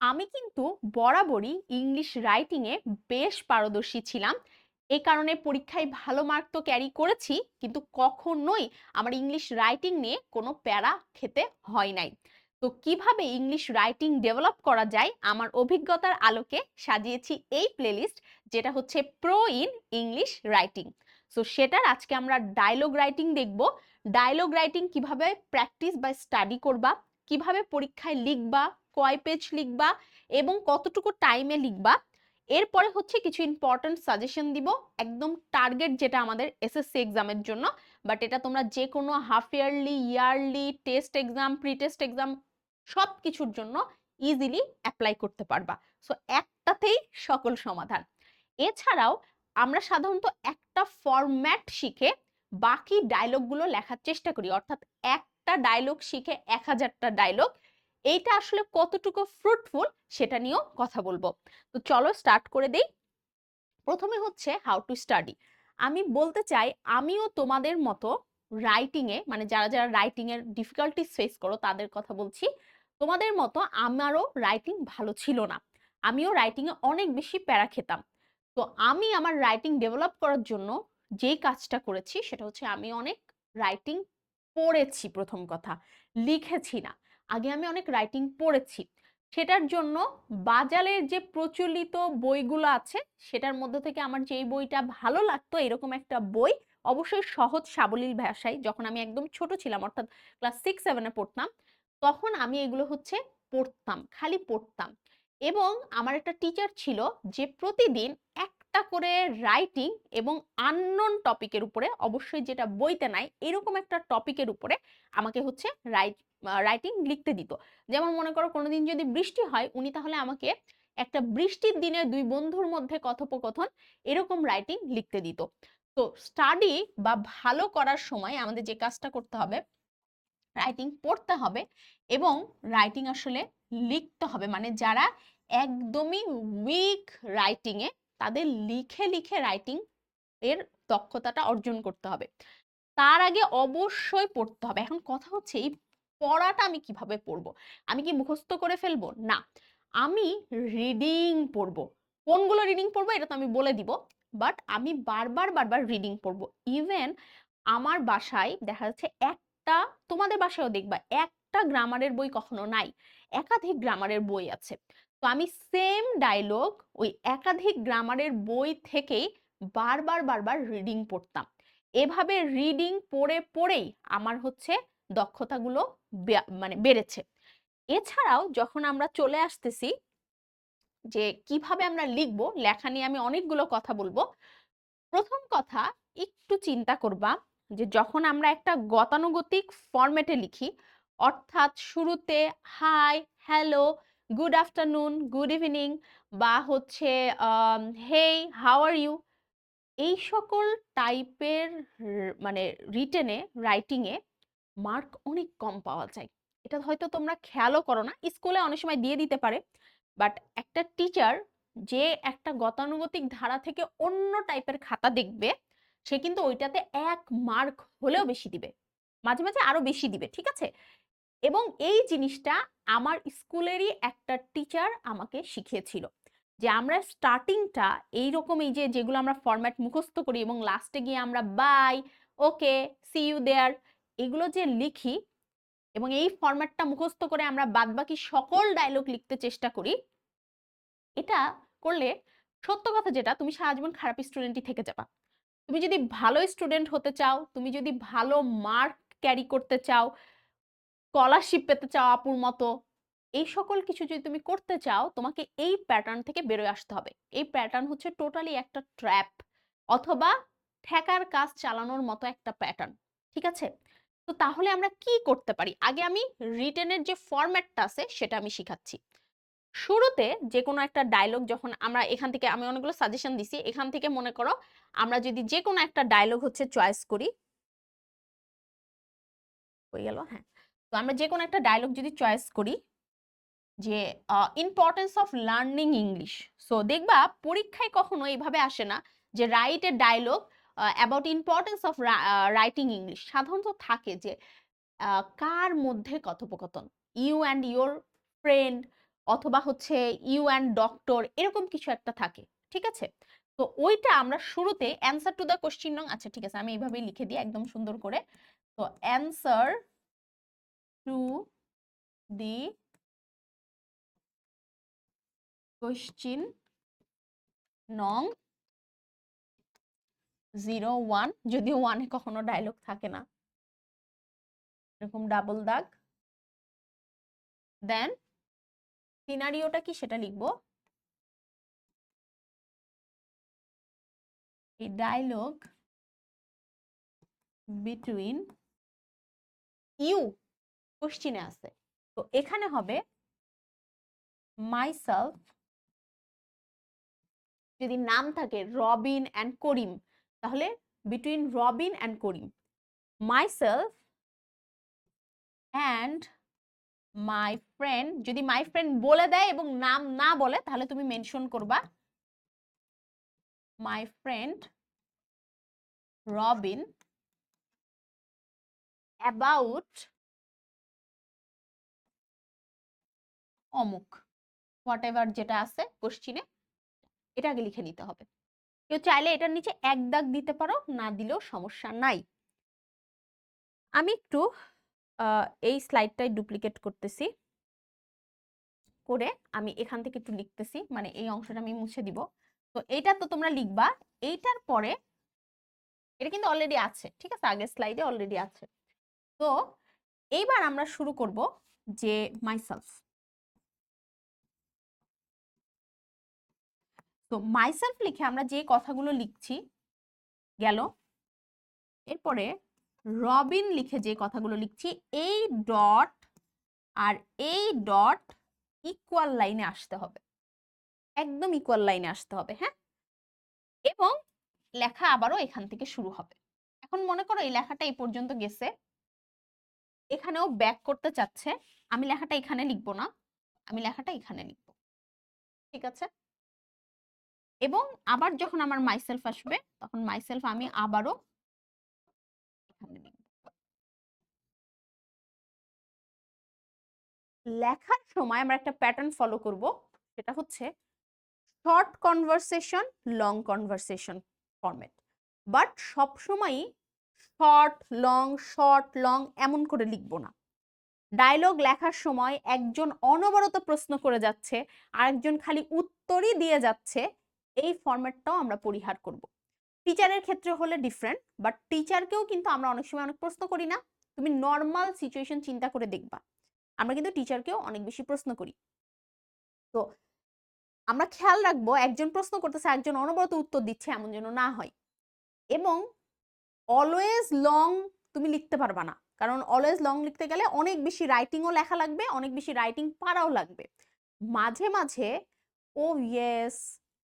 আমি কিন্তু বরাবরই ইংলিশ রাইটিংয়ে বেশ পারদর্শী ছিলাম। এ কারণে পরীক্ষায় ভালো মার্ক তো ক্যারি করেছি, কিন্তু কখনোই আমার ইংলিশ রাইটিং নিয়ে কোনো প্যারা খেতে হয় নাই। তো কীভাবে ইংলিশ রাইটিং ডেভেলপ করা যায় আমার অভিজ্ঞতার আলোকে সাজিয়েছি এই প্লেলিস্ট যেটা হচ্ছে pro in English writing. So সেটার আজকে আমরা ডায়লগ রাইটিং দেখব। ডায়লগ রাইটিং কীভাবে প্র্যাকটিস বা স্টাডি করবা, কীভাবে পরীক্ষায় লিখবা, কয় পেজ লিখবা এবং কতটুকু টাইমে লিখবা। এরপরে হচ্ছে কিছু ইম্পর্টেন্ট সাজেশন দিব, একদম টার্গেট যেটা আমাদের এসএসসি এক্সামের জন্য। বাট এটা তোমরা যে কোনো half yearly yearly test exam pre test exam সব কিছুর জন্য ইজিলি অ্যাপ্লাই করতে পারবা। সো একটাতেই সকল সমাধান। এছাড়াও আমরা সাধারণত একটা ফরম্যাট শিখে বাকি ডায়লগগুলো লেখার চেষ্টা করি। অর্থাৎ একটা ডায়লগ শিখে এক হাজারটা ডায়লগ এইটা আসলে কতটুকু ফ্রুটফুল সেটা নিয়েও কথা বলব। তো চলো স্টার্ট করে দেই। প্রথমে হচ্ছে হাউ টু স্টাডি আমি বলতে চাই, আমিও তোমাদের মতো রাইটিংয়ে মানে যারা যারা রাইটিংয়ের ডিফিকাল্টিস ফেস করো তাদের কথা বলছি, তোমাদের মতো আমারও রাইটিং ভালো ছিল না। আমিও রাইটিংয়ে অনেক বেশি প্যারা খেতাম। তো আমি আমার রাইটিং ডেভেলপ করার জন্য যেই কাজটা করেছি সেটা হচ্ছে আমি অনেক রাইটিং পড়েছি প্রথম কথা। লিখেছি না। আগে আমি অনেক রাইটিং পড়েছি। সেটার জন্য বাজারের যে প্রচলিত বইগুলো আছে, সেটার মধ্যে থেকে আমার যেই বইটা ভালো লাগতো, এরকম একটা বই অবশ্যই সহজ সাবলীল ভাষায় যখন আমি একদম ছোট ছিলাম, অর্থাৎ ক্লাস সিক্স সেভেনে পড়তাম, তখন আমি এগুলো হচ্ছে পড়তাম, খালি পড়তাম। এবং আমার একটা টিচার ছিল যে প্রতিদিন একটা করে রাইটিং এবং আননোন টপিকের উপরে অবশ্যই যেটা বইতে নাই, এরকম একটা টপিকের উপরে আমাকে হচ্ছে রাইট রাইটিং লিখতে দিত। যেমন মনে করো কোনোদিন যদি বৃষ্টি হয়, উনি তাহলে আমাকে একটা বৃষ্টির দিনে দুই বন্ধুর মধ্যে কথোপকথন এরকম রাইটিং লিখতে দিত। তো স্টাডি বা ভালো করার সময় আমাদের যে কাজটা করতে হবে রাইটিং পড়তে হবে এবং রাইটিং আসলে লিখতে হবে। মানে যারা একদমই উইক রাইটিংয়ে তাদের লিখে লিখে রাইটিং এর দক্ষতাটা অর্জন করতে হবে। তার আগে অবশ্যই পড়তে হবে। এখন কথা হচ্ছে, এই পড়াটা আমি কীভাবে পড়ব? আমি কি মুখস্থ করে ফেলব? না। আমি রিডিং পড়ব। কোনগুলো রিডিং পড়ব এটা তো আমি বলে দিব বাট আমি বারবার বারবার রিডিং পড়ব। ইভেন আমার বাসায় দেখা যাচ্ছে একটা, তোমাদের বাসায়ও দেখবা, একটা গ্রামারের বই কখনো নাই। একাধিক গ্রামারের বই আছে। তো আমি সেম ডায়লগ ওই একাধিক গ্রামারের বই থেকেই বারবার বারবার রিডিং পড়তাম। এভাবে রিডিং পড়ে, পড়েই আমার হচ্ছে দক্ষতাগুলো মানে বেড়েছে। এছাড়াও যখন আমরা চলে আসতেছি যে কীভাবে আমরা লিখব, লেখা নিয়ে আমি অনেকগুলো কথা বলব, প্রথম কথা একটু চিন্তা করবা যে যখন আমরা একটা গতানুগতিক ফরম্যাটে লিখি, অর্থাৎ শুরুতে hi hello good afternoon good evening বা হচ্ছে হেই হাউ আর ইউ এই সকল টাইপের মানে রিটেনে রাইটিংয়ে মার্ক অনেক কম পাওয়া যায়। এটা হয়তো তোমরা খেয়ালও করো না, স্কুলে অনেক সময় দিয়ে দিতে পারে বাট একটা টিচার যে একটা গতানুগতিক ধারা থেকে অন্য টাইপের খাতা দেখবে, সে কিন্তু ওইটাতে এক মার্ক হলেও বেশি দিবে। মাঝে মাঝে আরও বেশি দিবে, ঠিক আছে? এবং এই জিনিসটা আমার স্কুলেরই একটা টিচার আমাকে শিখিয়েছিল যে আমরা স্টার্টিংটা এইরকম এই যে যেগুলো আমরা ফরম্যাট মুখস্থ করি এবং লাস্টে গিয়ে আমরা bye okay see you there এগুলো যে লিখি এবং এই ফরম্যাটটা মুখস্থ করে আমরা বাদবাকি সকল ডায়লগ লিখতে চেষ্টা করি, এটা করলে সত্য কথা যেটা, তুমি সারা জীবন খারাপ স্টুডেন্টই থেকে যাবা। তুমি যদি ভালো স্টুডেন্ট হতে চাও, তুমি যদি ভালো মার্ক ক্যারি করতে চাও স্কলারশিপ পেতে চাও আপুর মতো, এই সকল কিছু যদি তুমি করতে চাও, তোমাকে এই প্যাটার্ন থেকে বেরোয় আসতে হবে। এই প্যাটার্ন হচ্ছে টোটালি একটা ট্র্যাপ অথবা ঠেকার কাজ চালানোর মতো একটা প্যাটার্ন ঠিক আছে? তো তাহলে আমরা কি করতে পারি? আগে আমি রিটেনের যে ফরম্যাটটা আছে, সেটা আমি শিখাচ্ছি। শুরুতে যে কোনো একটা ডায়লগ যখন আমরা এখান থেকে, আমি অনেকগুলো সাজেশন দিছি, এখান থেকে মনে করো আমরা যদি যে কোনো একটা ডায়লগ হচ্ছে চয়েস করি, হয়ে গেল হ্যাঁ? তো আমরা যে কোনো একটা ডায়লগ যদি চয়েস করি যে importance of learning English so দেখবা পরীক্ষায় কখনো এইভাবে আসে না যে right a dialogue about importance of writing English সাধারণত থাকে যে কার মধ্যে কথোপকথন? ইউ অ্যান্ড ইউর ফ্রেন্ড অথবা হচ্ছে ইউ অ্যান্ড ডক্টর এরকম কিছু একটা থাকে, ঠিক আছে? তো ওইটা আমরা শুরুতে অ্যান্সার টু দ্য কোশ্চিন নং আচ্ছা ঠিক আছে, আমি এইভাবেই লিখে দিই একদম সুন্দর করে। তো অ্যান্সার টু দি কোশ্চিন নং জিরো ওয়ান যদিও ওয়ানে কখনো ডায়লগ থাকে না। এরকম ডাবল দাগ। দেন সিনারিওটা কি সেটা লিখব। A dialogue between you কোশ্চিনে আছে। তো এখানে হবে মাইসেলফ যদি নাম থাকে রবিন অ্যান্ড করিম, তাহলে between Robin and Karim myself and my friend যদি মাই ফ্রেন্ড বলে দেয় এবং নাম না বলে, তাহলে তুমি মেনশন করবা মাই ফ্রেন্ড রবিন about অমুক হোয়াট এভার যেটা আছে কোশ্চিনে এটা আগে লিখে নিতে হবে। কেউ চাইলে এটার নিচে এক দাগ দিতে পারো, না দিলেও সমস্যা নাই। আমি একটু এই স্লাইডটাই ডুপ্লিকেট করতেছি। করে আমি এখান থেকে একটু লিখতেছি মানে এই অংশটা আমি মুছে দিব। তো এইটা তো তোমরা লিখবা, এইটার পরে এটা কিন্তু অলরেডি আছে, ঠিক আছে? আগের স্লাইডে অলরেডি আছে। তো, এইবার আমরা শুরু করব যে মাইসেলফ তো মাইসেলফ লিখে আমরা যে কথাগুলো লিখছি, গেল। এরপরে রবিন লিখে যে কথাগুলো লিখছি, এই ডট আর এই ডট ইকুয়াল লাইনে আসতে হবে। একদম ইকুয়াল লাইনে আসতে হবে হ্যাঁ? এবং লেখা আবারও এখান থেকে শুরু হবে। এখন মনে করো এই লেখাটা এই পর্যন্ত গেছে। এখানেও ব্যাক করতে চাচ্ছে। আমি লেখাটা এখানে লিখব না। আমি লেখাটা এখানে লিখব। ঠিক আছে? এবং আবার যখন আমার মাইসেলফ আসবে, তখন মাইসেলফ আমি আবারও এখানে লিখব লেখার সময় আমরা একটা প্যাটার্ন ফলো করব, সেটা হচ্ছে short conversation long conversation format but সবসময়ই শর্ট লং শর্ট লং এমন করে লিখব না। ডায়লগ লেখার সময় একজন অনবরত প্রশ্ন করে যাচ্ছে, আরেকজন খালি উত্তরই দিয়ে যাচ্ছে এই ফরম্যাটটাও আমরা পরিহার করব। টিচারের ক্ষেত্রে হলে ডিফারেন্ট বাট টিচারকেও কিন্তু আমরা অনেক সময় অনেক প্রশ্ন করি না। তুমি নর্মাল সিচুয়েশন চিন্তা করে দেখবা। আমরা কিন্তু টিচারকেও অনেক বেশি প্রশ্ন করি। তো আমরা খেয়াল রাখব, একজন প্রশ্ন করতেছে, একজন অনবরত উত্তর দিচ্ছে, এমন যেন না হয়। এবং অলওয়েজ লং তুমি লিখতে পারবা না। কারণ অলওয়েজ লং লিখতে গেলে অনেক বেশি রাইটিংও লেখা লাগবে, অনেক বেশি রাইটিং পারাও লাগবে। মাঝে মাঝে ও ইয়েস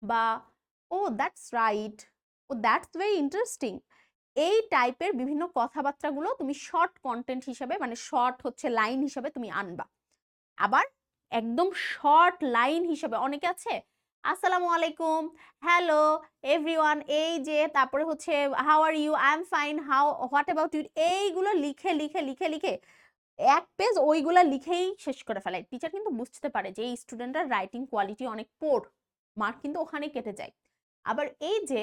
বা, ও that's right oh that's very interesting এই টাইপের বিভিন্ন কথাবার্তাগুলো তুমি শর্ট কন্টেন্ট হিসাবে মানে শর্ট হচ্ছে লাইন হিসাবে তুমি আনবা। আবার একদম শর্ট লাইন হিসাবে অনেকে আছে, আসসালামু আলাইকুম হ্যালো এভরিওয়ান এই যে, তারপরে হচ্ছে how are you I am fine how what about you এইগুলো লিখে লিখে লিখে লিখে এক পেজ ওইগুলো লিখেই শেষ করে ফেলায় টিচার কিন্তু বুঝতে পারে যে, এই স্টুডেন্টরা রাইটিং কোয়ালিটি অনেক পোর মার্ক কিন্তু ওখানে কেটে যায়। আবার এই যে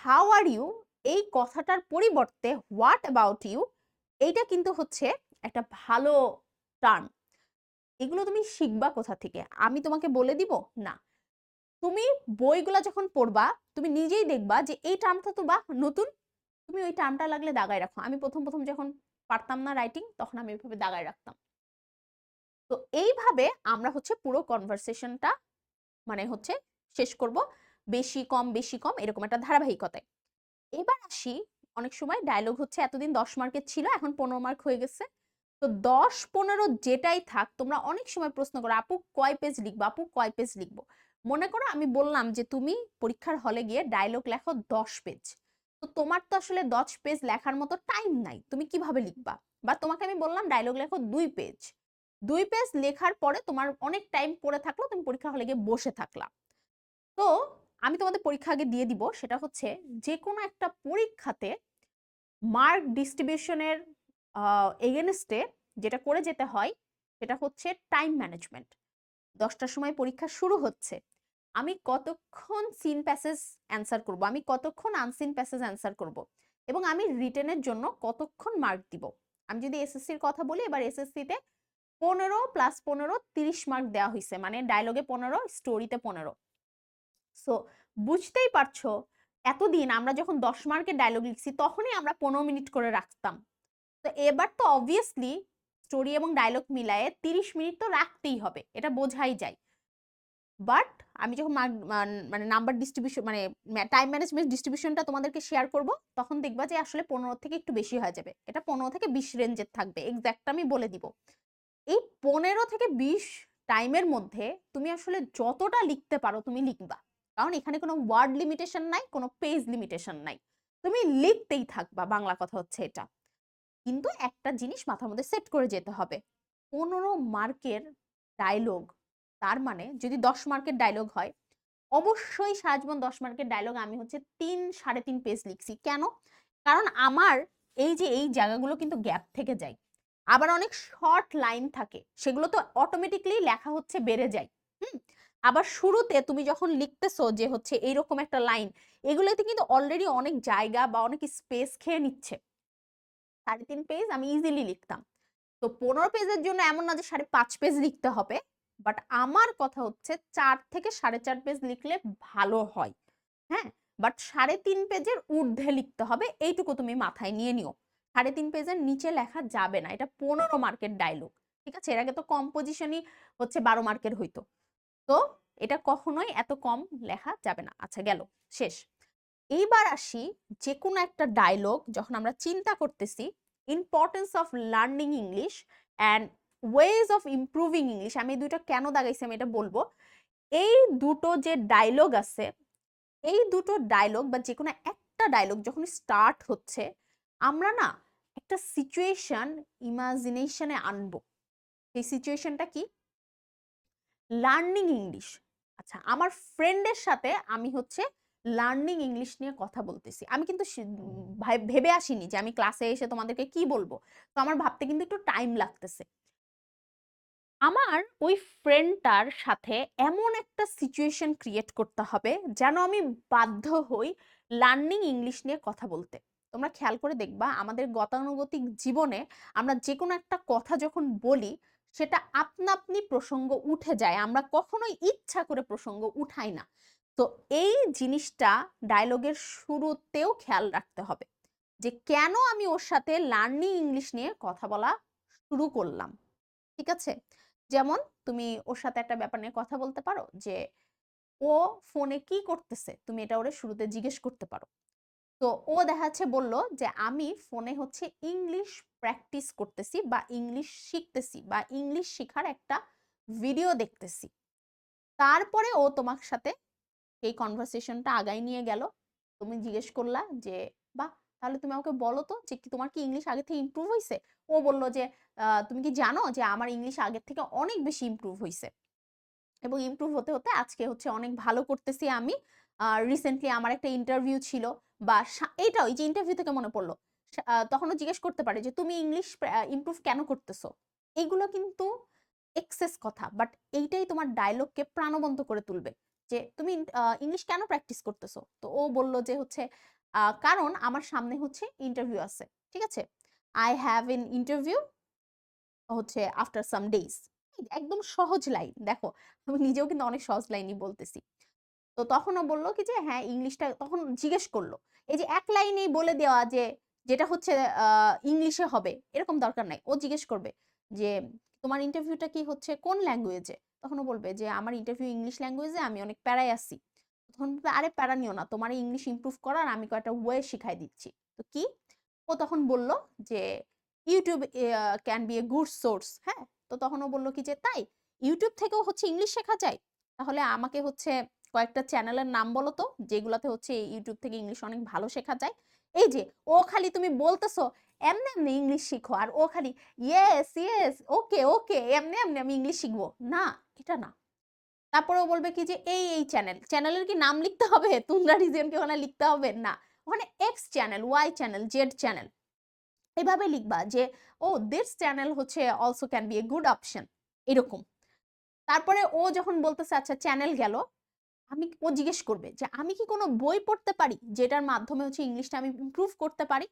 হাউ আর ইউ এই কথাটার পরিবর্তে হোয়াট অ্যাবাউট ইউ এইটা কিন্তু হচ্ছে একটা ভালো টার্ম এগুলো তুমি শিখবা কোথা থেকে? আমি তোমাকে বলে দিব? না। তুমি বইগুলা যখন পড়বা, তুমি নিজেই দেখবা যে এই টার্মটা তো বা নতুন। তুমি ওই টার্মটা লাগলে দাগায় রাখো। আমি প্রথম প্রথম যখন পারতাম না রাইটিং তখন আমি ওইভাবে দাগায় রাখতাম। তো এইভাবে আমরা হচ্ছে পুরো কনভারসেশনটা হচ্ছে শেষ করব বেশি কম বেশি কম এরকম একটা ধারাবাহিকতায়। এবার আসি, অনেক সময় ডায়লগ হচ্ছে এতদিন দশ মার্কের ছিল, এখন পনেরো মার্ক হয়ে গেছে। তো দশ, পনেরো যেটাই থাক, তোমরা অনেক সময় প্রশ্ন করো, আপু, কয় পেজ লিখব? আপু, কয় পেজ লিখব? মনে করো আমি বললাম যে, তুমি পরীক্ষার হলে গিয়ে ডায়লগ লেখো দশ পেজ তো তোমার তো আসলে দশ পেজ লেখার মতো টাইম নাই, তুমি কীভাবে লিখবা? বা তোমাকে আমি বললাম ডায়লগ লেখো দুই পেজ দুই পেজ লেখার পরে তোমার অনেক টাইম পড়ে থাকল তুমি পরীক্ষা হলে গিয়ে বসে থাকলা। তো আমি তোমাদের পরীক্ষা আগে দিয়ে দিব, সেটা হচ্ছে যে কোনো একটা পরীক্ষাতে মার্ক ডিস্ট্রিবিউশনের এগেনস্টে যেটা করে যেতে হয়, সেটা হচ্ছে টাইম ম্যানেজমেন্ট দশটার সময় পরীক্ষা শুরু হচ্ছে। আমি কতক্ষণ সিন প্যাসেজ অ্যান্সার করব? আমি কতক্ষণ আনসিন প্যাসেজ অ্যান্সার করব? এবং আমি রিটেনের জন্য কতক্ষণ মার্ক দিব? আমি যদি এসএসসির কথা বলি, এবার এসএসসিতে পনেরো প্লাস পনেরো তিরিশ মার্ক দেওয়া হয়েছে মানে ডায়লগে পনেরো স্টোরিতে পনেরো। সো বুঝতেই পারছ, এতদিন আমরা যখন দশ মার্কের ডায়লগ লিখছি, তখনই আমরা পনেরো মিনিট করে রাখতাম। তো এবার তো অবভিয়াসলি স্টোরি এবং ডায়লগ মিলায়ে তিরিশ মিনিট তো রাখতেই হবে, এটা বোঝাই যায়। বাট আমি যখন মানে নাম্বার ডিস্ট্রিবিউশন মানে টাইম ম্যানেজমেন্ট ডিস্ট্রিবিউশনটা তোমাদেরকে শেয়ার করব, তখন দেখবা যে আসলে পনেরো থেকে একটু বেশি হয়ে যাবে। এটা পনেরো থেকে বিশ রেঞ্জের থাকবে এক্স্যাক্ট আমি বলে দিব। এই পনেরো থেকে বিশ টাইমের মধ্যে তুমি আসলে যতটা লিখতে পারো তুমি লিখবা। কারণ এখানে কোনো ওয়ার্ড লিমিটেশন নাই, কোনো পেজ লিমিটেশন নাই। তুমি লিখতেই থাকবা, বাংলা কথা হচ্ছে এটা। কিন্তু একটা জিনিস মাথার মধ্যে সেট করে যেতে হবে। পনেরো মার্কের ডায়লগ তার মানে যদি দশ মার্কের ডায়লগ হয়, অবশ্যই সারাজীবন দশ মার্কের ডায়লগ আমি হচ্ছে তিন, সাড়ে তিন পেজ লিখছি। কেন? কারণ আমার এই যে এই জায়গাগুলো কিন্তু গ্যাপ থেকে যায়। আবার অনেক শর্ট লাইন থাকে, সেগুলো তো অটোমেটিকলি লেখা হচ্ছে বেড়ে যায়, হুম? আবার শুরুতে তুমি যখন লিখতেছো যে হচ্ছে এইরকম একটা লাইন এগুলোতে কিন্তু অলরেডি অনেক জায়গা বা অনেক স্পেস খেয়ে নিচ্ছে। সাড়ে তিন পেজ আমি ইজিলি লিখতাম। তো পনেরো পেজের জন্য এমন না যে সাড়ে পাঁচ পেজ লিখতে হবে বাট আমার কথা হচ্ছে চার থেকে সাড়ে চার পেজ লিখলে ভালো হয় হ্যাঁ? বাট সাড়ে তিন পেজের ঊর্ধ্বে লিখতে হবে, এইটুকু তুমি মাথায় নিয়ে নিও। সাড়ে তিন পেজের নিচে লেখা যাবে না। এটা পনেরো মার্কের ডায়লগ ঠিক আছে? এর আগে তো কম্পোজিশনই হচ্ছে বারো মার্কের হইতো। তো এটা কখনোই এত কম লেখা যাবে না। আচ্ছা গেল, শেষ। এইবার আসি যে কোনো একটা ডায়লগ যখন আমরা চিন্তা করতেছি importance of learning English and ways of improving English আমি দুইটা কেন দাগাইছি আমি এটা বলব। এই দুটো যে ডায়লগ আছে, এই দুটো ডায়লগ বা যে কোনো একটা ডায়লগ যখন স্টার্ট হচ্ছে আমরা না একটা সিচুয়েশন ইমাজিনেশনে আনব। সেই সিচুয়েশনটা কি? লার্নিং ইংলিশ আচ্ছা আমার ফ্রেন্ডের সাথে আমি হচ্ছে লার্নিং ইংলিশ নিয়ে কথা বলতেছি। আমি কিন্তু ভেবে আসিনি যে আমি ক্লাসে এসে তোমাদেরকে কি বলব। তো আমার ভাবতে কিন্তু একটু টাইম লাগতেছে। আমার ওই ফ্রেন্ডটার সাথে এমন একটা সিচুয়েশন ক্রিয়েট করতে হবে যেন আমি বাধ্য হই লার্নিং ইংলিশ নিয়ে কথা বলতে। তোমরা খেয়াল করে দেখবা, আমাদের গতানুগতিক জীবনে আমরা যে কোনো একটা কথা যখন বলি, সেটা আপনা আপনি প্রসঙ্গ উঠে যায়। আমরা কখনোই ইচ্ছা করে প্রসঙ্গ উঠাই না। তো এই জিনিসটা ডায়লগের শুরুতেও খেয়াল রাখতে হবে যে কেন আমি ওর সাথে লার্নিং ইংলিশ নিয়ে কথা বলা শুরু করলাম। ঠিক আছে? যেমন তুমি ওর সাথে একটা ব্যাপার নিয়ে কথা বলতে পারো যে, ও ফোনে কি করতেছে? তুমি এটা ওরে শুরুতে জিজ্ঞেস করতে পারো। তো ও দেখা যাচ্ছে বলল যে, আমি ফোনে হচ্ছে ইংলিশ প্র্যাকটিস করতেছি বা ইংলিশ শিখতেছি বা ইংলিশ শেখার একটা ভিডিও দেখতেছি। তারপরে ও তোমার সাথে এই কনভারসেশনটা আগাই নিয়ে গেল। তুমি জিজ্ঞেস করলা যে, বাহ! তাহলে তুমি আমাকে বলো তো যে, কি তোমার কি ইংলিশ আগে থেকে ইমপ্রুভ হয়েছে ও বলল যে তুমি কি জানো যে, আমার ইংলিশ আগের থেকে অনেক বেশি ইম্প্রুভ হয়েছে এবং ইমপ্রুভ হতে হতে আজকে হচ্ছে অনেক ভালো করতেছি আমি। রিসেন্টলি আমার একটা ইন্টারভিউ ছিল। বা এইটা ওই যে ইন্টারভিউ থেকে মনে পড়ল তখনও জিজ্ঞেস করতে পারে যে, তুমি ইংলিশ ইমপ্রুভ কেন করতেছো? এইগুলো কিন্তু এক্সেস কথা বাট এইটাই তোমার ডায়লগকে প্রাণবন্ত করে তুলবে যে, তুমি ইংলিশ কেন প্র্যাকটিস করতেছো? তো ও বলল যে, হচ্ছে কারণ আমার সামনে হচ্ছে ইন্টারভিউ আছে, ঠিক আছে? আই হ্যাভ এন ইন্টারভিউ হচ্ছে আফটার সাম ডেইজ একদম সহজ লাইন দেখো, আমি নিজেও কিন্তু অনেক সহজ লাইনই বলতেছি। তো তখন ও বলল কি যে হ্যাঁ ইংলিশটা তখন জিজ্ঞেস করল, এই যে এক লাইনেই বলে দেওয়া যে, যেটা হচ্ছে ইংলিশে হবে, এরকম দরকার নাই। ও জিজ্ঞেস করবে যে, তোমার ইন্টারভিউটা কি হচ্ছে কোন ল্যাঙ্গুয়েজে তখন ও বলবে যে, আমার ইন্টারভিউ ইংলিশ ল্যাঙ্গুয়েজে আমি অনেক প্যারায় আসি তখন বলবে, আরে, প্যারা নিও না, তোমার ইংলিশ ইমপ্রুভ করার আমি কয়েকটা ওয়ে শিখাই দিচ্ছি। তো কি? ও তখন বলল যে YouTube can be a good source হ্যাঁ? তো তখন ও বলল কি যে, তাই ইউটিউব থেকেও হচ্ছে ইংলিশ শেখা যায়? তাহলে আমাকে হচ্ছে কয়েকটা চ্যানেলের নাম বলো তো, যেগুলোতে হচ্ছে ইউটিউব থেকে ইংলিশ অনেক ভালো শেখা যায়। এই যে, ও খালি তুমি বলতেছো, এমনি এমনি ইংলিশ শিখো, আর ও খালি ইয়েস ইয়েস ওকে ওকে এমনি এমনি আমি ইংলিশ শিখব। না, এটা না। তারপরে ও বলবে কি যে, এই এই চ্যানেল, চ্যানেলের কি নাম লিখতে হবে? তোমরা রিজনকে ওখানে লিখতে হবে? না, ওখানে X channel Y channel Z channel. এভাবে লিখবা যে, ও দিস চ্যানেল হচ্ছে also can be a good option এরকম। তারপরে ও যখন বলতেছে আচ্ছা চ্যানেল গেল। আমি ও জিজ্ঞেস করবে যে, আমি কি কোনো বই পড়তে পারি? যেটার মাধ্যমে হচ্ছে ইংলিশটা আমি ইমপ্রুভ করতে পারি।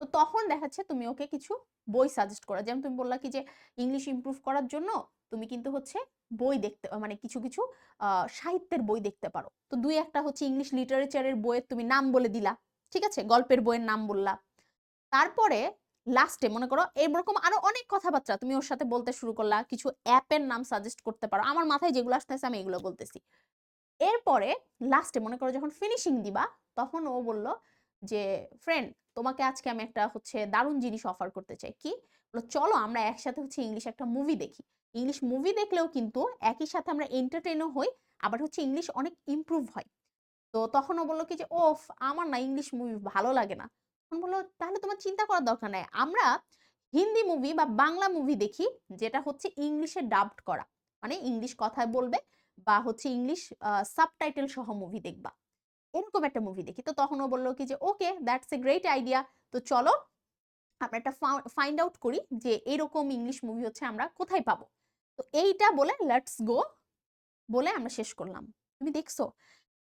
তো তখন দেখাচ্ছে তুমি ওকে কিছু বই সাজেস্ট করা, যেমন তুমি বললা কি যে, ইংলিশ ইমপ্রুভ করার জন্য তুমি কিন্তু হচ্ছে বই দেখতে মানে কিছু কিছু সাহিত্যের বই দেখতে পারো। তো দুই একটা হচ্ছে ইংলিশ লিটারেচারের বইয়ের তুমি নাম বলে দিলা, ঠিক আছে? গল্পের বইয়ের নাম বললা। তারপরে লাস্টে মনে করো, এরকম আরও অনেক কথাবার্তা তুমি ওর সাথে বলতে শুরু করলা, কিছু অ্যাপের নাম সাজেস্ট করতে পারো। আমার মাথায় যেগুলো আসতেছে আমি এগুলো বলতেছি। এরপরে লাস্টে মনে করো যখন ফিনিশিং দিবা, তখন ও বলল যে ফ্রেন্ড তোমাকে আজকে আমি একটা হচ্ছে দারুণ জিনিস অফার করতে চাই। কি? বলল, চলো আমরা একসাথে হচ্ছে ইংলিশ একটা মুভি দেখি। ইংলিশ মুভি দেখলেও কিন্তু একই সাথে আমরা এন্টারটেনও হই, আবার হচ্ছে ইংলিশ অনেক ইমপ্রুভ হয়। তো তখন ও বলল কি যে, ওফ, আমার না ইংলিশ মুভি ভালো লাগে না। তখন বলল, তাহলে তোমার চিন্তা করার দরকার নাই। আমরা হিন্দি মুভি বা বাংলা মুভি দেখি, যেটা হচ্ছে ইংলিশে ডাবড করা। মানে ইংলিশ কথায় বলবে বা হচ্ছে ইংলিশ সাবটাইটেল সহ মুভি দেখবা। এরকম একটা মুভি দেখি। তো তখন ও বলল কি যে okay that's a great idea তো চলো, আমরা একটা ফাইন্ড আউট করি যে এরকম ইংলিশ মুভি হচ্ছে আমরা কোথায় পাবো। তো এইটা বলে লেটস গো বলে আমরা শেষ করলাম। তুমি দেখছ?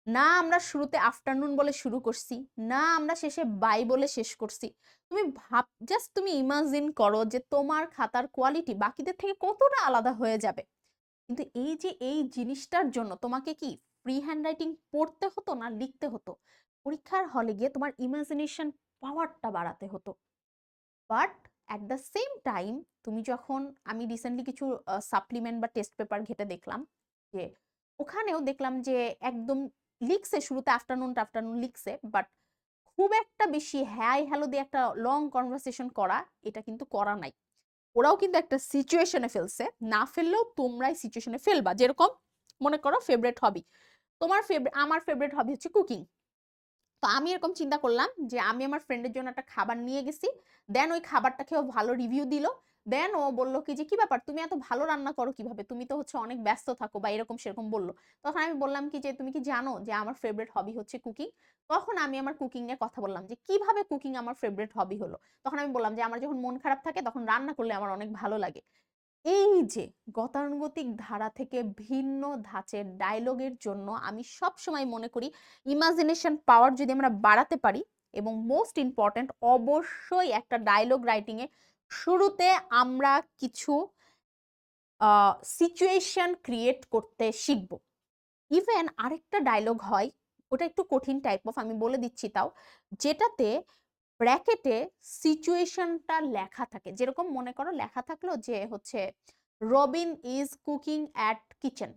না আমরা শুরুতে আফটারনুন বলে শুরু করছি, না আমরা শেষে বাই বলে শেষ করছি। তুমি ভাব জাস্ট তুমি ইমাজিন করো যে তোমার খাতার কোয়ালিটি বাকিদের থেকে কতটা আলাদা হয়ে যাবে। কিন্তু এই যে, এই জিনিসটার জন্য তোমাকে কি ফ্রি হ্যান্ড রাইটিং পড়তে হতো না লিখতে হতো? পরীক্ষার হলে গিয়ে তোমার ইমাজিনেশন পাওয়ারটা বাড়াতে হতো। But at the same time তুমি যখন, আমি রিসেন্টলি কিছু সাপ্লিমেন্ট বা টেস্ট পেপার ঘেটে দেখলাম যে, ওখানেও দেখলাম যে, একদম লিখছে শুরুতে আফটারনুন আফটারনুন লিখছে বাট খুব একটা বেশি হ্যাই হ্যালো দিয়ে একটা লং কনভারসেশন করা, এটা কিন্তু করা নাই। ওরাও কিন্তু একটা সিচুয়েশনে ফেলছে। না ফেললেও তোমরাই সিচুয়েশনে ফেলবা। যেরকম মনে করো ফেভারেট হবি তোমার ফেভারিট আমার ফেভারিট হবি হচ্ছে কুকিং তো আমি এরকম চিন্তা করলাম যে আমি আমার ফ্রেন্ডের জন্য একটা খাবার নিয়ে গেছি। দেন ওই খাবারটা খেয়েও ভালো রিভিউ দিল। দেন ও বলল কি যে, কি ব্যাপার? তুমি এত ভালো রান্না করো কীভাবে? তুমি তো হচ্ছে অনেক ব্যস্ত থাকো বা এরকম সেরকম বলল। তখন আমি বললাম কি যে, তুমি কি জানো যে, আমার ফেভারিট হবি হচ্ছে কুকিং তখন আমি আমার কুকিং এর কথা বললাম যে, কীভাবে কুকিং আমার ফেভারিট হবি হলো? তখন আমি বললাম যে, আমার যখন মন খারাপ থাকে, তখন রান্না করলে আমার অনেক ভালো লাগে। এই যে, গতানুগতিক ধারা থেকে ভিন্ন ধাঁচের ডায়লগের জন্য আমি সব সময় মনে করি ইমাজিনেশন পাওয়ার যদি আমরা বাড়াতে পারি এবং মোস্ট ইম্পর্ট্যান্ট অবশ্যই একটা ডায়লগ রাইটিং এ শুরুতে আমরা কিছু সিচুয়েশন ক্রিয়েট করতে শিখব। ইভেন আরেকটা ডায়লগ হয়, ওটা একটু কঠিন টাইপ অফ আমি বলে দিচ্ছি তাও, যেটাতে ব্র্যাকেটে সিচুয়েশনটা লেখা থাকে। যেরকম মনে করো লেখা থাকল যে হচ্ছে Robin is cooking at kitchen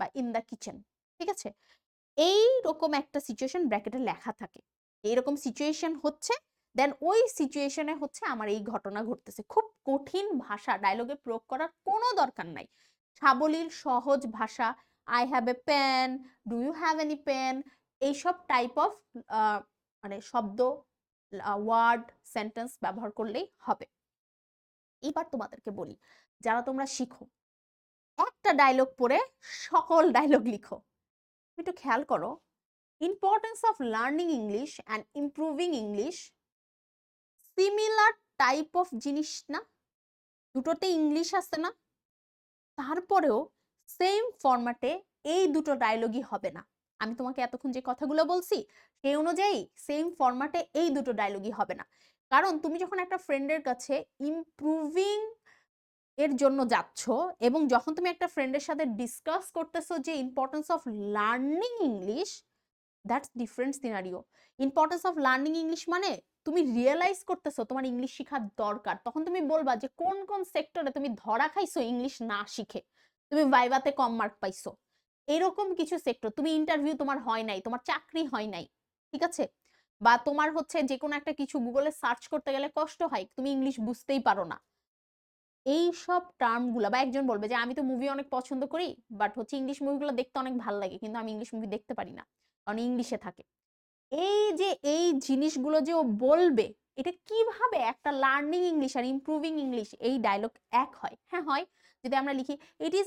বা ইন দ্য কিচেন ঠিক আছে? এই রকম একটা সিচুয়েশন ব্র্যাকেটে লেখা থাকে। এইরকম সিচুয়েশন হচ্ছে দেন ওই সিচুয়েশনে হচ্ছে আমার এই ঘটনা ঘটতেছে। খুব কঠিন ভাষা ডায়লগে প্রয়োগ করার কোনো দরকার নাই। সাবলীল, সহজ ভাষা I have a pen do you have any pen এইসব টাইপ অফ মানে শব্দ ওয়ার্ড সেন্টেন্স ব্যবহার করলেই হবে। এবার তোমাদেরকে বলি, যারা তোমরা শিখো, একটা ডায়লগ পড়ে সকল ডায়লগ লিখো। একটু খেয়াল করো importance of learning English and improving English similar type of জিনিস না, দুটোতে ইংলিশ আছে না, তারপরেও সেম ফরম্যাটে এই দুটো ডায়লগই হবে না। আমি তোমাকে এতক্ষণ যে কথাগুলো বলছি, সেই অনুযায়ী সেম ফরম্যাটে এই দুটো ডায়লগই হবে না। কারণ তুমি যখন একটা ফ্রেন্ডের কাছে ইমপ্রুভিং এর জন্য যাচ্ছ এবং যখন তুমি একটা ফ্রেন্ডের সাথে ডিসকাস করতেছো যে importance of learning English that's different scenario importance of learning English মানে তুমি রিয়েলাইজ করতেছো তোমার ইংলিশ শেখার দরকার। তখন তুমি বলবা যে কোন কোন সেক্টরে তুমি ধরা খাইছো ইংলিশ না শিখে? তুমি ভাইভাতে কম মার্ক পাইছো। এরকম কিছু সেক্টর তুমি ইন্টারভিউ তোমার হয় নাই, তোমার চাকরি হয় নাই, ঠিক আছে? বা তোমার হচ্ছে যে কোনো একটা কিছু গুগলে সার্চ করতে গেলে কষ্ট হয়, তুমি ইংলিশ বুঝতেই পারো না। এই সব টার্মগুলো বা একজন বলবে যে আমি তো মুভি অনেক পছন্দ করি বাট হচ্ছে ইংলিশ মুভিগুলো দেখতে অনেক ভালো লাগে, কিন্তু আমি ইংলিশ মুভি দেখতে পারি না। কারণ ইংলিশে থাকে। এই যে, এই জিনিসগুলো যে ও বলবে, এটা কীভাবে একটা লার্নিং ইংলিশ আর ইমপ্রুভিং ইংলিশ এই ডায়লগ এক হয়? হ্যাঁ হয় যদি আমরা লিখি it is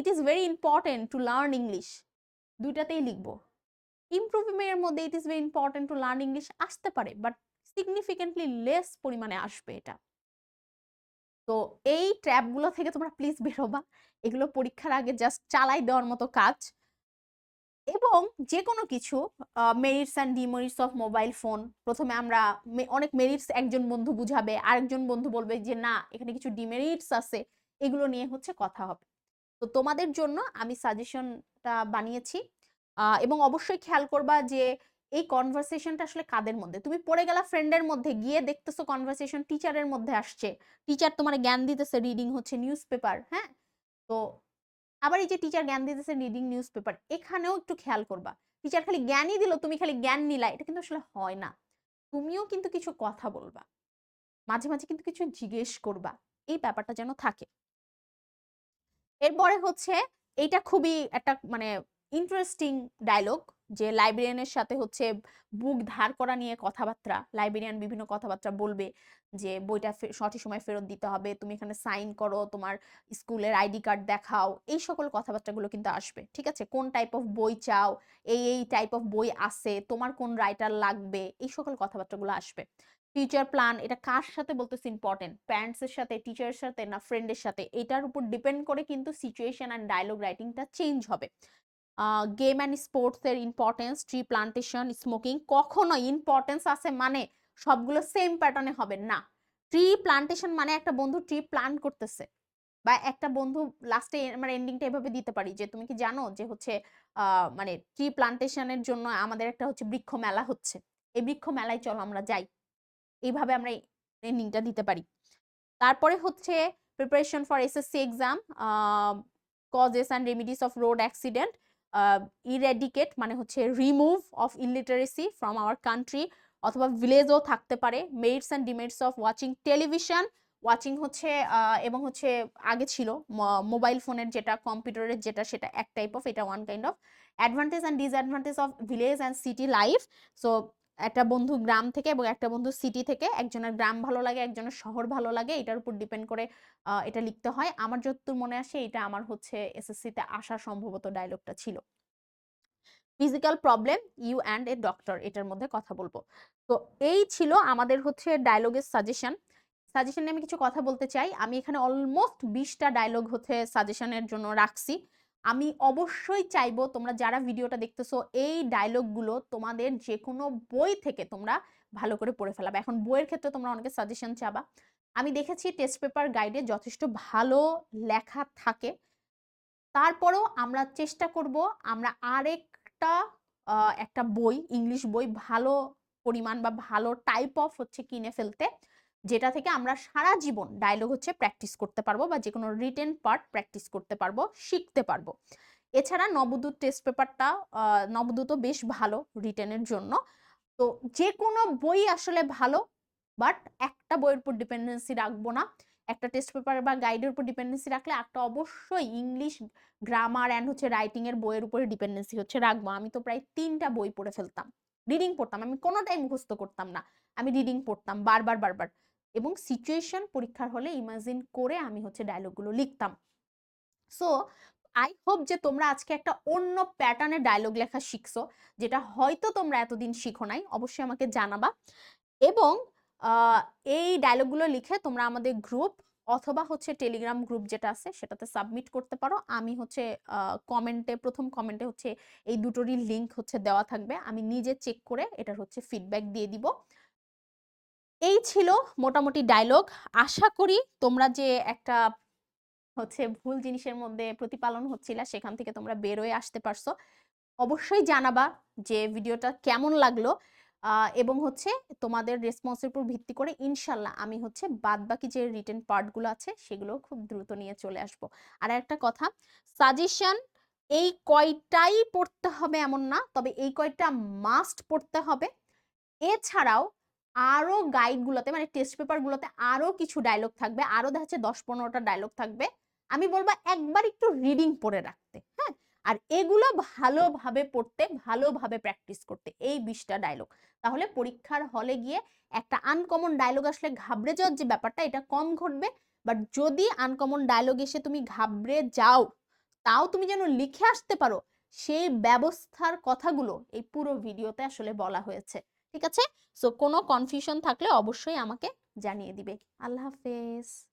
it is very important to learn English দুইটাতেই লিখব। ইমপ্রুভমেন্টের মধ্যে it is very important to learn English আসতে পারে বাট সিগনিফিকেন্টলি লেস পরিমাণে আসবে এটা। তো এই ট্র্যাপগুলো থেকে তোমরা প্লিজ বেরোবা। এগুলো পরীক্ষার আগে জাস্ট চালাই দেওয়ার মতো কাজ। এবং যে কোনো কিছু merits and demerits of mobile phone প্রথমে আমরা অনেক মেরিটস একজন বন্ধু বুঝাবে, আরেকজন বন্ধু বলবে যে, না, এখানে কিছু ডিমেরিটস আছে, এগুলো নিয়ে হচ্ছে কথা হবে। তো তোমাদের জন্য আমি সাজেশনটা বানিয়েছি। এবং অবশ্যই খেয়াল করবা যে, এই কনভারসেশনটা আসলে কাদের মধ্যে? তুমি পড়ে গেলা ফ্রেন্ডের মধ্যে, গিয়ে দেখতেছো কনভারসেশন টিচারের মধ্যে আসছে। টিচার তোমার জ্ঞান দিতেছে রিডিং হচ্ছে নিউজ পেপার হ্যাঁ? তো আবার এই যে টিচার জ্ঞান দিতেছে রিডিং নিউজ পেপার এখানেও একটু খেয়াল করবা। টিচার খালি জ্ঞানই দিল, তুমি খালি জ্ঞান নিলা, এটা কিন্তু আসলে হয় না। তুমিও কিন্তু কিছু কথা বলবা। মাঝে মাঝে কিন্তু কিছু জিজ্ঞেস করবা, এই ব্যাপারটা যেন থাকে। এরপরে হচ্ছে, এইটা খুবই একটা মানে ইন্টারেস্টিং ডায়লগ যে লাইব্রেরিয়ানের সাথে হচ্ছে বুক ধার করা নিয়ে কথাবার্তা লাইব্রেরিয়ান বিভিন্ন কথাবার্তা বলবে যে বইটা সঠিক সময় ফেরত দিতে হবে, তুমি এখানে সাইন করো, তোমার স্কুলের আইডি কার্ড দেখাও, এই সকল কথাবার্তাগুলো কিন্তু আসবে, ঠিক আছে? কোন টাইপ অফ বই চাও, এই এই টাইপ অফ বই আছে, তোমার কোন রাইটার লাগবে, এই সকল কথাবার্তাগুলো আসবে। ফিউচার প্ল্যান এটা কার সাথে বলতেছে ইম্পর্টেন্ট প্যারেন্টস এর সাথে টিচারের সাথে না ফ্রেন্ডের সাথে? এটার উপর ডিপেন্ড করে কিন্তু সিচুয়েশন অ্যান্ড ডায়লগ রাইটিংটা চেঞ্জ হবে। গেম অ্যান্ড স্পোর্টস এর ইম্পর্টেন্স ট্রি প্লান্টেশন স্মোকিং কখনো ইম্পর্টেন্স আছে মানে সবগুলো সেম প্যাটার্নে হবে না। ট্রি প্লান্টেশন মানে একটা বন্ধু ট্রি প্লান্ট করতেছে বা একটা বন্ধু লাস্টে মানে এন্ডিংটা এভাবে দিতে পারি যে তুমি কি জানো যে হচ্ছে মানে ট্রি প্লান্টেশনের জন্য আমাদের একটা হচ্ছে বৃক্ষ মেলা হচ্ছে। এই বৃক্ষ মেলায় চলো আমরা যাই। এইভাবে আমরা এন্ডিংটা দিতে পারি। তারপরে হচ্ছে preparation for SSC exam causes and remedies of road accident eradicate মানে হচ্ছে remove of illiteracy from our country অথবা ভিলেজও থাকতে পারে। Merits and demerits of watching television watching হচ্ছে এবং হচ্ছে আগে ছিল মোবাইল ফোনের যেটা কম্পিউটারের যেটা, সেটা এক টাইপ অফ এটা one kind of advantage and disadvantage of village and city life so একটা বন্ধু গ্রাম থেকে এবং একটা বন্ধু সিটি থেকে। একজনের গ্রাম ভালো লাগে, একজনের শহর ভালো লাগে, এটার উপর ডিপেন্ড করে এটা লিখতে হয়। আমার যতদূর মনে আসে, এটা আমার হচ্ছে এসএসসিতে আসা সম্ভবত ডায়লগটা ছিল। Physical problem you and a doctor এটার মধ্যে কথা বলব। তো এই ছিল আমাদের হচ্ছে ডায়লগের সাজেশন সাজেশন আমি কিছু কথা বলতে চাই। আমি এখানে অলমোস্ট বিশটা ডায়লগ হচ্ছে সাজেশনের জন্য রাখছি। আমি অবশ্যই চাইব তোমরা যারা ভিডিওটা দেখতেছো, এই ডায়লগগুলো তোমাদের যে কোনো বই থেকে তোমরা ভালো করে পড়ে ফেলাবে। এখন বইয়ের ক্ষেত্রে তোমরা অনেকে সাজেশন চাবা। আমি দেখেছি টেস্ট পেপার গাইডে যথেষ্ট ভালো লেখা থাকে। তারপরেও আমরা চেষ্টা করব আমরা আরেকটা একটা বই ইংলিশ বই ভালো পরিমাণ বা ভালো টাইপ অফ হচ্ছে কিনে ফেলতে। যেটা থেকে আমরা সারা জীবন ডায়লগ হচ্ছে প্র্যাকটিস করতে পারব বা যে কোনো রিটেন পার্ট প্র্যাকটিস করতে পারব, শিখতে পারব। এছাড়া নবদূত টেস্ট পেপারটা নবদূতও বেশ ভালো রিটেনের জন্য। তো যে কোনো বই আসলে ভালো বাট একটা বইয়ের উপর ডিপেন্ডেন্সি রাখব না। একটা টেস্ট পেপার বা গাইডের উপর ডিপেন্ডেন্সি রাখলে একটা অবশ্যই ইংলিশ গ্রামার অ্যান্ড হচ্ছে রাইটিং এর বইয়ের উপরে ডিপেন্ডেন্সি হচ্ছে রাখব। আমি তো প্রায় তিনটা বই পড়ে ফেলতাম। রিডিং পড়তাম। আমি কোনোটাই মুখস্থ করতাম না। আমি রিডিং পড়তাম বারবার বারবার। এবং সিচুয়েশন পরীক্ষার হলে ইমাজিন করে আমি হচ্ছে ডায়লগগুলো লিখতাম। সো আই হোপ যে তোমরা আজকে একটা অন্য প্যাটার্নের ডায়লগ লেখা শিখছো, যেটা হয়তো তোমরা এতদিন শিখো নাই, অবশ্যই আমাকে জানাবা। এবং এই ডায়লগগুলো লিখে তোমরা আমাদের গ্রুপ অথবা হচ্ছে টেলিগ্রাম গ্রুপ যেটা আছে, সেটাতে সাবমিট করতে পারো। আমি হচ্ছে কমেন্টে প্রথম কমেন্টে হচ্ছে এই দুটোরই লিংক হচ্ছে দেওয়া থাকবে। আমি নিজে চেক করে এটার হচ্ছে ফিডব্যাক দিয়ে দিব। এই ছিল মোটামুটি ডায়লগ আশা করি তোমরা যে একটা হচ্ছে ভুল জিনিসের মধ্যে প্রতিপালন হচ্ছিল, সেখান থেকে তোমরা বেরোয় আসতে পারছ। অবশ্যই জানাবা যে ভিডিওটা কেমন লাগল এবং হচ্ছে তোমাদের রেসপন্সের উপর ভিত্তি করে ইনশাল্লাহ আমি হচ্ছে বাদ বাকি যে রিটেন পার্টগুলো আছে, সেগুলো খুব দ্রুত নিয়ে চলে আসব। আর একটা কথা সাজেশন এই কয়টাই পড়তে হবে এমন না, তবে এই কয়টা মাস্ট পড়তে হবে। এছাড়াও আরও গাইডগুলোতে মানে টেস্ট পেপারগুলোতে আরও কিছু ডায়লগ থাকবে, আরও দেখা যাচ্ছে দশ পনেরোটা ডায়লগ থাকবে। আমি বলব একবার একটু রিডিং পড়ে রাখতে হ্যাঁ? আর এগুলো ভালোভাবে পড়তে, ভালোভাবে প্র্যাকটিস করতে, এই বিশটা ডায়লগ তাহলে পরীক্ষার হলে গিয়ে একটা আনকমন ডায়লগ আসলে ঘাবড়ে যাওয়ার যে ব্যাপারটা, এটা কম ঘটবে। বাট যদি আনকমন ডায়লগ এসে তুমি ঘাবড়ে যাও, তাও তুমি যেন লিখে আসতে পারো, সেই ব্যবস্থার কথাগুলো এই পুরো ভিডিওতে আসলে বলা হয়েছে। ঠিক আছে? সো কোনো কনফিউশন থাকলে অবশ্যই আমাকে জানিয়ে দিবে। আল্লাহ হাফেজ।